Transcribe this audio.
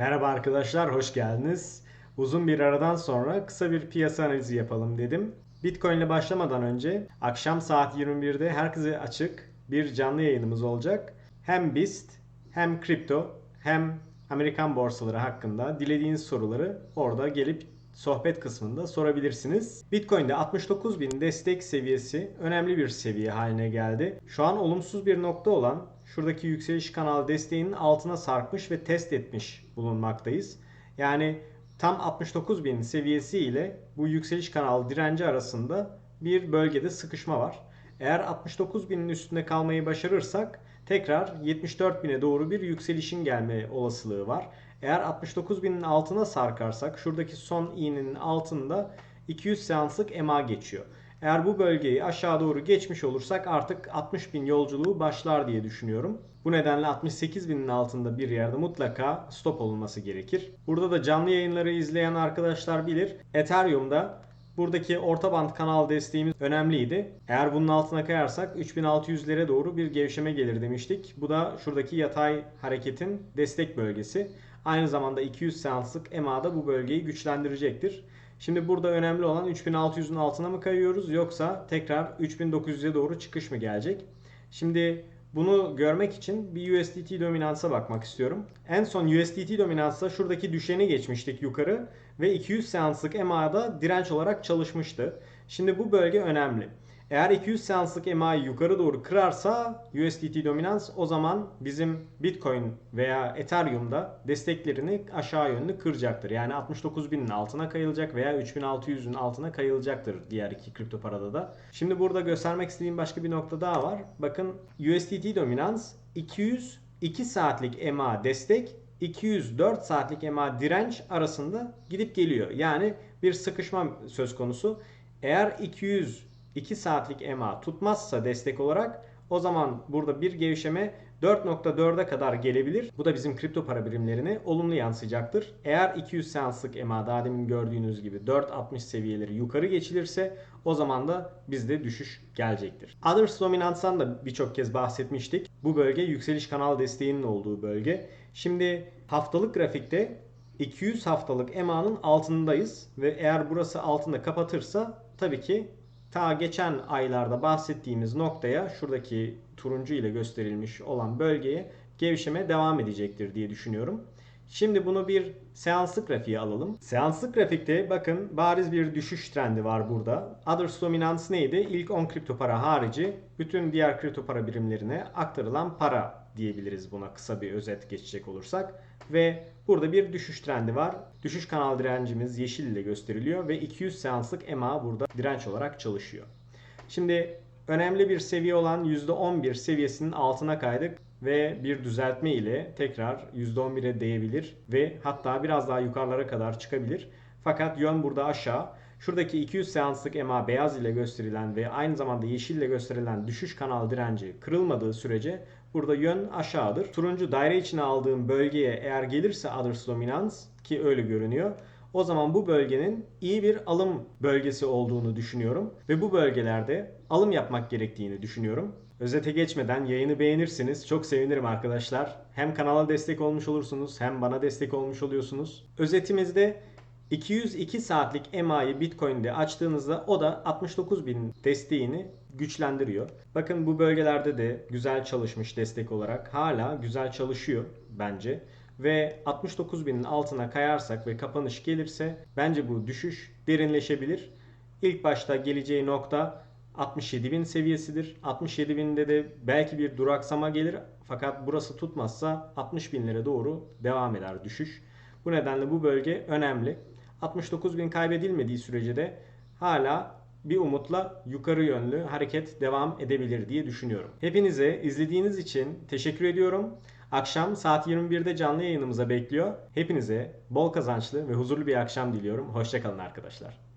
Merhaba arkadaşlar, hoş geldiniz. Uzun bir aradan sonra kısa bir piyasa analizi yapalım dedim. Bitcoin ile başlamadan önce akşam saat 21'de herkese açık bir canlı yayınımız olacak. Hem BIST hem kripto hem Amerikan borsaları hakkında dilediğiniz soruları orada gelip sohbet kısmında sorabilirsiniz. Bitcoin'de 69.000 destek seviyesi önemli bir seviye haline geldi. Şu an olumsuz bir nokta olan şuradaki yükseliş kanalı desteğinin altına sarkmış ve test etmiş bulunmaktayız. Yani tam 69.000 seviyesi ile bu yükseliş kanalı direnci arasında bir bölgede sıkışma var. Eğer 69.000'in üstünde kalmayı başarırsak tekrar 74.000'e doğru bir yükselişin gelme olasılığı var. Eğer 69.000'in altına sarkarsak şuradaki son iğnenin altında 200 seanslık EMA geçiyor. Eğer bu bölgeyi aşağı doğru geçmiş olursak artık 60.000 yolculuğu başlar diye düşünüyorum. Bu nedenle 68.000'in altında bir yerde mutlaka stop olunması gerekir. Burada da canlı yayınları izleyen arkadaşlar bilir. Ethereum'da Buradaki orta band kanal desteğimiz önemliydi. Eğer bunun altına kayarsak 3600'lere doğru bir gevşeme gelir demiştik. Bu da şuradaki yatay hareketin destek bölgesi. Aynı zamanda 200 seanslık EMA da bu bölgeyi güçlendirecektir. Şimdi burada önemli olan 3600'ün altına mı kayıyoruz yoksa tekrar 3900'e doğru çıkış mı gelecek? Şimdi bunu görmek için bir USDT dominansa bakmak istiyorum. En son USDT dominansa şuradaki düşeni geçmiştik yukarı ve 200 seanslık EMA'da direnç olarak çalışmıştı. Şimdi bu bölge önemli. Eğer 200 seanslık EMA'yı yukarı doğru kırarsa USDT dominans o zaman bizim Bitcoin veya Ethereum'da desteklerini aşağı yönlü kıracaktır. Yani 69.000'in altına kayılacak veya 3600'ün altına kayılacaktır diğer iki kripto parada da. Şimdi burada göstermek istediğim başka bir nokta daha var. Bakın USDT dominans 200 2 saatlik EMA destek 204 saatlik EMA direnç arasında gidip geliyor. Yani bir sıkışma söz konusu. Eğer 200 2 saatlik EMA tutmazsa destek olarak o zaman burada bir gevşeme 4.4'e kadar gelebilir. Bu da bizim kripto para birimlerine olumlu yansıyacaktır. Eğer 200 seanslık EMA daha demin gördüğünüz gibi 4.60 seviyeleri yukarı geçilirse o zaman da bizde düşüş gelecektir. Others Dominance'dan da birçok kez bahsetmiştik. Bu bölge yükseliş kanal desteğinin olduğu bölge. Şimdi haftalık grafikte 200 haftalık EMA'nın altındayız ve eğer burası altında kapatırsa tabii ki ta geçen aylarda bahsettiğimiz noktaya şuradaki turuncu ile gösterilmiş olan bölgeye gevşeme devam edecektir diye düşünüyorum. Şimdi bunu bir seanslık grafiğe alalım. Seanslık grafikte bakın bariz bir düşüş trendi var burada. Others dominance neydi? İlk 10 kripto para harici bütün diğer kripto para birimlerine aktarılan para diyebiliriz buna kısa bir özet geçecek olursak. Ve burada bir düşüş trendi var. Düşüş kanal direncimiz yeşil ile gösteriliyor ve 200 seanslık EMA burada direnç olarak çalışıyor. Şimdi önemli bir seviye olan %11 seviyesinin altına kaydık ve bir düzeltme ile tekrar %11'e değebilir ve hatta biraz daha yukarılara kadar çıkabilir. Fakat yön burada aşağı. Şuradaki 200 seanslık EMA beyaz ile gösterilen ve aynı zamanda yeşil ile gösterilen düşüş kanal direnci kırılmadığı sürece burada yön aşağıdır. Turuncu daire içine aldığım bölgeye eğer gelirse Others Dominance ki öyle görünüyor. O zaman bu bölgenin iyi bir alım bölgesi olduğunu düşünüyorum ve bu bölgelerde alım yapmak gerektiğini düşünüyorum. Özete geçmeden yayını beğenirsiniz. Çok sevinirim arkadaşlar. Hem kanala destek olmuş olursunuz hem bana destek olmuş oluyorsunuz. Özetimizde 202 saatlik EMA'yı Bitcoin'de açtığınızda o da 69.000 desteğini güçlendiriyor. Bakın bu bölgelerde de güzel çalışmış destek olarak hala güzel çalışıyor bence. Ve 69.000'in altına kayarsak ve kapanış gelirse bence bu düşüş derinleşebilir. İlk başta geleceği nokta 67.000 seviyesidir. 67.000'de de belki bir duraksama gelir fakat burası tutmazsa 60.000'lere doğru devam eder düşüş. Bu nedenle bu bölge önemli. 69.000 kaybedilmediği sürece de hala bir umutla yukarı yönlü hareket devam edebilir diye düşünüyorum. Hepinize izlediğiniz için teşekkür ediyorum. Akşam saat 21'de canlı yayınımıza bekliyor. Hepinize bol kazançlı ve huzurlu bir akşam diliyorum. Hoşçakalın arkadaşlar.